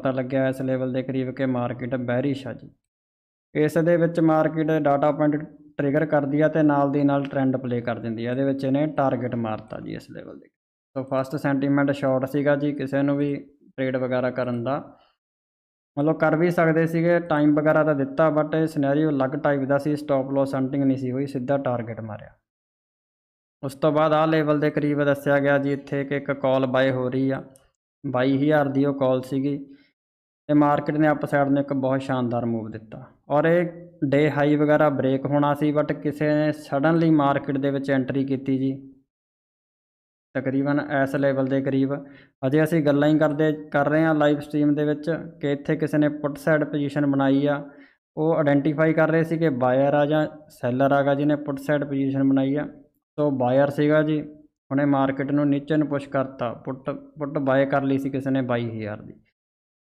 ਪਤਾ ਲੱਗਿਆ ਇਸ ਲੈਵਲ ਦੇ ਕਰੀਬ ਕਿ ਮਾਰਕੀਟ ਬੈਰਿਸ਼ ਆ ਜੀ। ਇਸ ਦੇ ਵਿੱਚ ਮਾਰਕੀਟ ਡਾਟਾ ਪੁਆਇੰਟ ਟ੍ਰਿਗਰ ਕਰਦੀ ਆ ਤੇ ਨਾਲ ਦੀ ਨਾਲ ਟ੍ਰੈਂਡ ਪਲੇ ਕਰ ਦਿੰਦੀ ਆ। ਇਹਦੇ ਵਿੱਚ ਇਹਨੇ ਟਾਰਗੇਟ ਮਾਰਤਾ ਜੀ ਇਸ ਲੈਵਲ ਦੇ। ਸੋ ਫਸਟ ਸੈਂਟੀਮੈਂਟ ਸ਼ਾਰਟ ਸੀਗਾ ਜੀ, ਕਿਸੇ ਨੂੰ ਵੀ ਟ੍ਰੇਡ ਵਗੈਰਾ ਕਰਨ ਦਾ। ਮਤਲਬ ਕਰ ਵੀ ਸਕਦੇ ਸੀਗੇ ਟਾਈਮ ਵਗੈਰਾ ਤਾਂ ਦਿੱਤਾ ਬਟ ਇਹ ਸਿਨੈਰੀਓ ਅਲੱਗ ਟਾਈਪ ਦਾ ਸੀ ਸਟਾਪ ਲਾਸ ਹੰਟਿੰਗ ਨਹੀਂ ਸੀ ਹੋਈ, ਸਿੱਧਾ ਟਾਰਗੇਟ ਮਾਰਿਆ। ਉਸ ਤੋਂ ਬਾਅਦ ਆਹ ਲੈਵਲ ਦੇ ਕਰੀਬ ਦੱਸਿਆ ਗਿਆ ਜੀ ਇੱਥੇ ਕਿ ਇੱਕ ਕਾਲ ਬਾਏ ਹੋ ਰਹੀ ਆ। 22000 ਦੀ ਉਹ ਕਾਲ ਸੀਗੀ। ਤੇ ਮਾਰਕੀਟ ਨੇ ਅਪ ਸਾਈਡ ਨੂੰ ਇੱਕ ਬਹੁਤ ਸ਼ਾਨਦਾਰ ਮੂਵ ਦਿੱਤਾ। ਔਰ ਇਹ ਡੇ ਹਾਈ ਵਗੈਰਾ ਬ੍ਰੇਕ ਹੋਣਾ ਸੀ ਬਟ ਕਿਸੇ ਨੇ ਸਡਨਲੀ ਮਾਰਕੀਟ ਦੇ ਵਿੱਚ ਐਂਟਰੀ ਕੀਤੀ ਜੀ। ਤਕਰੀਬਨ ਇਸ ਲੈਵਲ ਦੇ ਕਰੀਬ। ਅਜੇ ਅਸੀਂ ਗੱਲਾਂ ਹੀ ਕਰਦੇ, ਕਰ ਰਹੇ ਹਾਂ ਲਾਈਵ ਸਟ੍ਰੀਮ ਦੇ ਵਿੱਚ ਕਿ ਇੱਥੇ ਕਿਸੇ ਨੇ ਪੁੱਟ ਸਾਈਡ ਪੋਜੀਸ਼ਨ ਬਣਾਈ ਆ। ਉਹ ਆਇਡੈਂਟੀਫਾਈ ਕਰ ਰਹੇ ਸੀ ਕਿ ਬਾਇਰ ਆ ਜਾਂ ਸੈਲਰ ਆਗਾ ਜਿਹਨੇ ਪੁੱਟ ਸਾਈਡ ਪੋਜੀਸ਼ਨ ਬਣਾਈ ਆ। ਸੋ ਬਾਇਰ ਸੀਗਾ ਜੀ, ਉਹਨੇ ਮਾਰਕੀਟ ਨੂੰ ਨੀਚੇ ਨੂੰ ਪੁਸ਼ ਕਰਤਾ। ਪੁੱਟ ਪੁੱਟ ਬਾਏ ਕਰ ਲਈ ਸੀ ਕਿਸੇ ਨੇ 22000 ਦੀ।